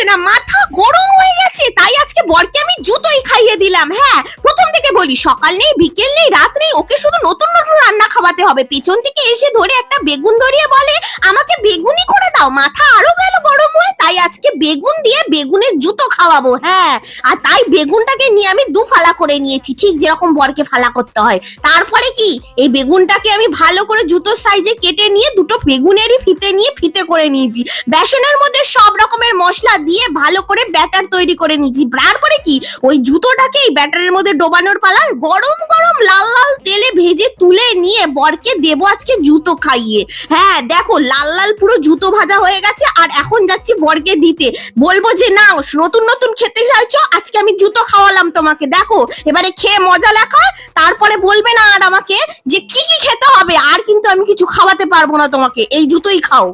হচ্ছে না, মাথা গরম হয়ে গেছে, তাই আজকে বরকে আমি জুতোই খাইয়ে দিলাম হ্যাঁ। প্রথম থেকে বলি, সকাল নেই, বিকেল নেই, রাত নেই, ওকে শুধু নতুন নতুন রান্না খাওয়াতে হবে। পেছন থেকে এসে ধরে একটা বেগুন ধরিয়ে বলে, আমাকে বেগুনি করে দাও, মাথা আরও গেল গরম হয়ে, তাই আজকে বেগুন দিয়ে বেগুনের জুতো খাওয়াবো হ্যাঁ। আর তাই বেগুনটাকে নিয়ে আমি দু ফালা করে নিয়েছি, ঠিক যেরকম বরকে ফালা করতে হয়। তারপরে কি, এই বেগুনটাকে আমি ভালো করে জুতোর সাইজে কেটে নিয়ে দুটো বেগুনেরই ফিতে নিয়ে ফিতে করে নিয়েছি। বেসনের মধ্যে সব রকমের মশলা দিয়ে ভালো করে ব্যাটার তৈরি করে নিয়েছি। তারপরে কি? ওই জুতোটাকে ব্যাটারের মধ্যে ডোবানোর পালা গরম গরম লাল লাল তেলে ভেজে তুলে নিয়ে বরকে দেবো আজকে জুতো খাইয়ে। হ্যাঁ দেখো লাল লাল পুরো জুতো ভাজা হয়ে গেছে আর এখন যাচ্ছি বরকে দিতে। বলব যে না, নতুন নতুন খেতে চাইছো? আজকে আমি জুতো খাওয়ালাম তোমাকে। দেখো, এবারে খেয়ে মজা লেখা, তারপরে বলবে না আর আমাকে যে কি কি খেতে হবে, আর কিন্তু আমি কিছু খাওয়াতে পারব না তোমাকে। এই জুতোই খাও।